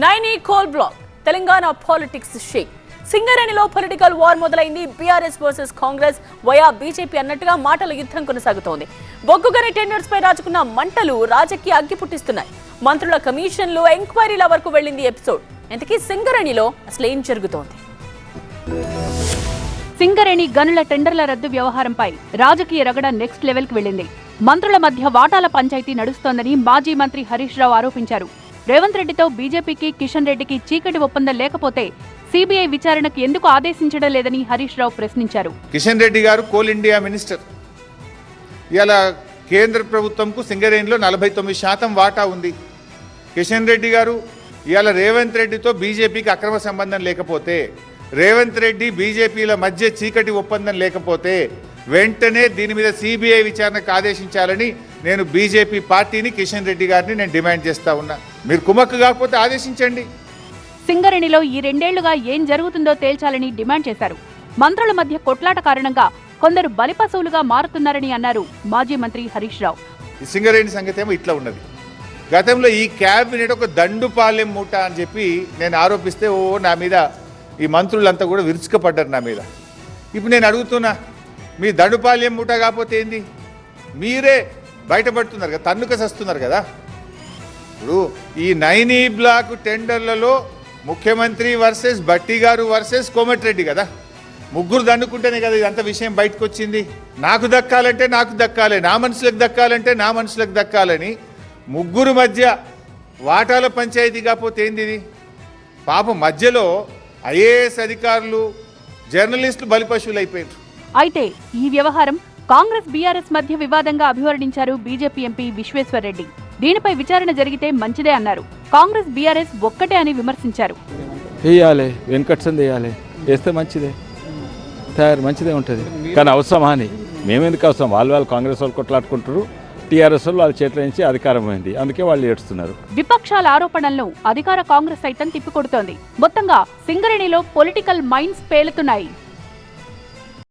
Naini coal block Telangana politics shake. సింగరేణిలో political war మొదలైంది. BRS versus Congress via BJP అన్నట్టుగా మాటల యుద్ధం కొనసాగుతోంది. బొగ్గుగని టెండర్స్ పై రాజుకున్న మంటలు రాజకీయ అగ్గి పుట్టిస్తున్నాయి. మంత్రుల కమిషన్లు ఎంక్వైరీల వరకు వెళ్ళింది ఎపిసోడ్. ఇంతకీ సింగరేణిలో అసలు ఏం జరుగుతోంది? సింగరేణి గనుల టెండర్ల రద్దు వ్యవహారంపై రాజకీయ రగడ నెక్స్ట్ లెవెల్కి వెళ్ళింది. మంత్రుల మధ్య వాటాల పంచాయతీ నడుస్తోందని మాజీ మంత్రి హరీష్ రావు ఆరోపించారు. రేవంత్ రెడ్డితో బీజేపీకి కిషన్ రెడ్డికి చీకటి ఒప్పందం లేకపోతే సీబీఐ విచారణకు ఎందుకు ఆదేశించడం లేదని హరీష్ రావు ప్రశ్నించారు. కిషన్ రెడ్డి గారు కోల్ ఇండియా మినిస్టర్. ఇలా కేంద్ర ప్రభుత్వంకు సింగరేణిలో నలభై తొమ్మిది శాతం వాటా ఉంది. కిషన్ రెడ్డి గారు ఇవాళ రేవంత్ రెడ్డితో బీజేపీకి అక్రమ సంబంధం లేకపోతే రేవంత్ రెడ్డి బీజేపీల మధ్య చీకటి ఒప్పందం లేకపోతే వెంటనే దీని మీద సిబిఐ విచారణకు ఆదేశించాలని నేను బీజేపీ పార్టీని కిషన్ రెడ్డి గారిని నేను డిమాండ్ చేస్తా ఉన్నా. మీరు కుమ్మక్కు కాకపోతే ఆదేశించండి. సింగరేణిలో ఈ రెండేళ్ళుగా ఏం జరుగుతుందో తేల్చాలని డిమాండ్ చేశారు. మంత్రుల మధ్య కొట్లాట కారణంగా కొందరు బలిపశువులుగా మారుతున్నారని అన్నారు మాజీ మంత్రి హరీష్ రావు. సింగరేణి సంగతి ఏమో ఇట్లా ఉన్నది. గతంలో ఈ క్యాబినెట్ ఒక దండుపాలెం మూట అని చెప్పి నేను ఆరోపిస్తే ఓ నా మీద ఈ మంత్రులంతా కూడా విరుచుకపడ్డారు నా మీద. ఇప్పుడు నేను అడుగుతున్నా మీ దండుపాలెం మూట కాకపోతే ఏంది? మీరే బయటపడుతున్నారు కదా తన్నుక సస్తున్నారు కదా. ఇప్పుడు ఈ నైనీ బ్లాక్ టెండర్లలో ముఖ్యమంత్రి వర్సెస్ భట్టి గారు వర్సెస్ కోమటిరెడ్డి కదా. ముగ్గురు దండుకుంటేనే కదా ఇదంతా విషయం బయటకు వచ్చింది నాకు దక్కాలంటే నాకు దక్కాలి నా మనుషులకు దక్కాలంటే నా మనుషులకు దక్కాలని ముగ్గురు మధ్య వాటాల పంచాయతీ కాకపోతే ఏంది ఇది? పాపం మధ్యలో ఐఏఎస్ అధికారులు జర్నలిస్టులు బలిపశువులు అయిపోయారు అయితే ఈ వ్యవహారం కాంగ్రెస్ బీఆర్ఎస్ మధ్య వివాదంగా అభివర్ణించారు బీజేపీ ఎంపీ విశ్వేశ్వర్రెడ్డి. దీనిపై విచారణ జరిగితే మంచిదే అన్నారు. కాంగ్రెస్ బీఆర్ఎస్ ఒక్కటే అని విమర్శించారు. వేయాలి వెనకట్సం వేయాలి వేస్తే మంచిదే. తయారు మంచిదే ఉంటుంది. కానీ అవసరమా అని? మేమెందుకు అవసరం? వాళ్ళు వాళ్ళు కాంగ్రెస్ వాళ్ళు కొట్లాడుకుంటారు టీఆర్ఎస్ వాళ్ళు వాళ్ళ చేతిలో నుంచి అధికారం పోయింది. అందుకే వాళ్ళు ఏడుస్తున్నారు. విపక్షాల ఆరోపణలను అధికార కాంగ్రెస్ సైతం తిప్పికొడుతోంది. మొత్తంగా సింగరేణిలో పొలిటికల్ మైండ్స్ పేలుతున్నాయి.